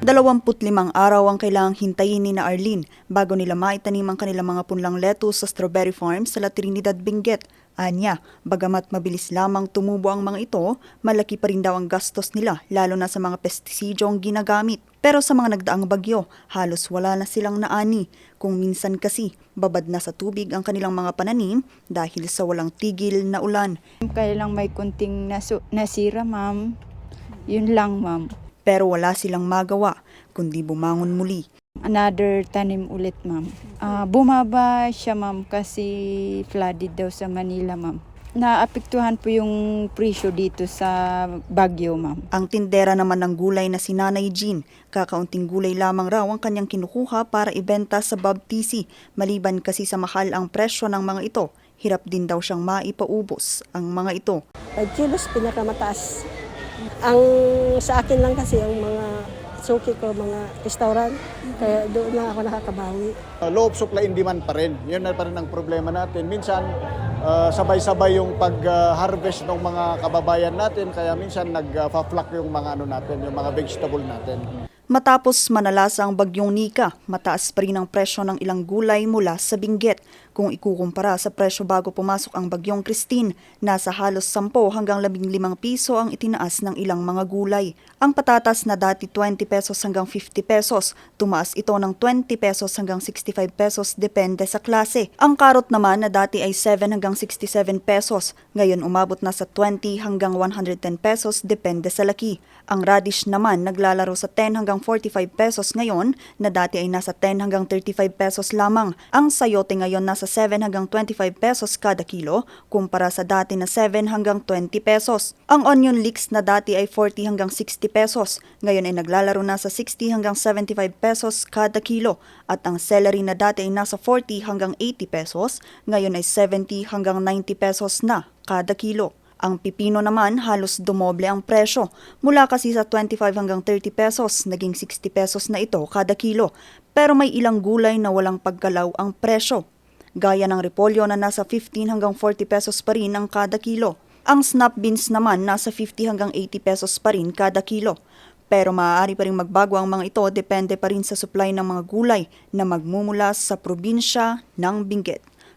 25 araw ang kailangang hintayin ni na Arlene bago nila maitanim ang kanilang mga punlang lettuce sa strawberry farm sa La Trinidad, Benguet. Anya, bagamat mabilis lamang tumubo ang mga ito, malaki pa rin daw ang gastos nila lalo na sa mga pestisidyo ang ginagamit. Pero sa mga nagdaang bagyo, halos wala na silang naani. Kung minsan kasi, babad na sa tubig ang kanilang mga pananim dahil sa walang tigil na ulan. Kaya lang may kunting nasu- nasira, ma'am. Yun lang, ma'am. Pero wala silang magawa, kundi bumangon muli. Another tanim ulit, ma'am. Ah, bumaba siya, ma'am, kasi flooded daw sa Manila, ma'am. Naapektuhan po yung presyo dito sa Baguio, ma'am. Ang tindera naman ng gulay na si Nanay Jean, kakaunting gulay lamang raw ang kanyang kinukuha para ibenta sa Bob TC. Maliban kasi sa mahal ang presyo ng mga ito, hirap din daw siyang maipaubos ang mga ito. 5 kilos pinakamataas. Ang sa akin lang kasi ang mga suki ko, mga restaurant, kaya doon na ako nakakabawi. Uh, low of supply and demand pa rin. Yun na pa rin ang problema natin. Minsan, uh, sabay-sabay yung pag-harvest ng mga kababayan natin, kaya minsan nag-flock yung mga ano natin, yung mga vegetable natin. Matapos manalasa ang bagyong Nika, mataas pa rin ang presyo ng ilang gulay mula sa Benguet. Kung ikukumpara sa presyo bago pumasok ang bagyong Christine, nasa halos 10 hanggang 15 piso ang itinaas ng ilang mga gulay. Ang patatas na dati 20 pesos hanggang 50 pesos, tumaas ito ng 20 pesos hanggang 65 pesos depende sa klase. Ang karot naman na dati ay 7 hanggang 67 pesos, ngayon umabot na sa 20 hanggang 110 pesos depende sa laki. Ang radish naman naglalaro sa 10 hanggang 45 pesos ngayon na dati ay nasa 10 hanggang 35 pesos lamang. Ang sayote ngayon nasa 7 hanggang 25 pesos kada kilo kumpara sa dati na 7 hanggang 20 pesos. Ang onion leeks na dati ay 40 hanggang 60 pesos ngayon ay naglalaro na sa 60 hanggang 75 pesos kada kilo at ang celery na dati ay nasa 40 hanggang 80 pesos ngayon ay 70 hanggang 90 pesos na kada kilo. Ang pipino naman halos dumoble ang presyo. Mula kasi sa 25 hanggang 30 pesos, naging 60 pesos na ito kada kilo. Pero may ilang gulay na walang pagkalaw ang presyo. Gaya ng repolyo na nasa 15 hanggang 40 pesos pa rin ang kada kilo. Ang snap beans naman nasa 50 hanggang 80 pesos pa rin kada kilo. Pero maaari pa rin magbago ang mga ito depende pa rin sa supply ng mga gulay na magmumula sa probinsya ng Benguet.